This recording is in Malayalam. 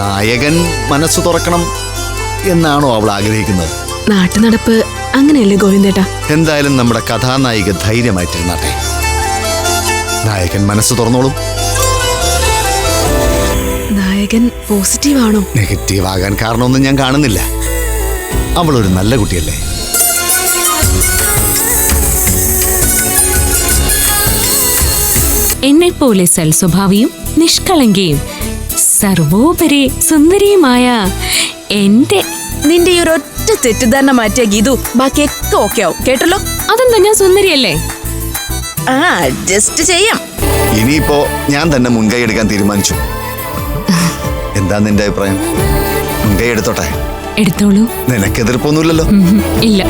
നായകൻ മനസ്സ് തുറക്കണം എന്നാണോ അവൾ ആഗ്രഹിക്കുന്നത്? നാട്ടുനടപ്പ് അങ്ങനെയല്ലേ ഗോവിന്ദേട്ട? എന്തായാലും നമ്മുടെ കഥാനായിക ധൈര്യമായിട്ടിരുന്നാട്ടെ. നായകൻ മനസ്സ് തുറന്നോളും. നായകൻ പോസിറ്റീവ് ആണോ നെഗറ്റീവ് ആകാൻ കാരണമൊന്നും ഞാൻ കാണുന്നില്ല. അവൾ ഒരു നല്ല കുട്ടിയല്ലേ. എന്നെപ്പോലെ സൽസ്വഭാവിയും നിഷ്കളങ്കയും സർവോപരി സുന്ദരിയുമായ എന്റെ നിന്റെ ഈ ഒരൊറ്റ തെറ്റിദ്ധാരണ മാറ്റിയ ഗീതു ബാക്കിയൊക്കെ ഓക്കെ ആവും. കേട്ടല്ലോ? അതെന്താ ഞാൻ സുന്ദരിയല്ലേ? ആ അഡ്ജസ്റ്റ് ചെയ്യാം. ഇനിയിപ്പോ ഞാൻ തന്നെ മുൻകൈ എടുക്കാൻ തീരുമാനിച്ചു. എന്താ നിന്റെ അഭിപ്രായം? മുൻകൈ എടുത്തോട്ടെ? എടുത്തോളൂ. നിനക്ക് എതിർപ്പൊന്നുമില്ലല്ലോ ഇല്ല.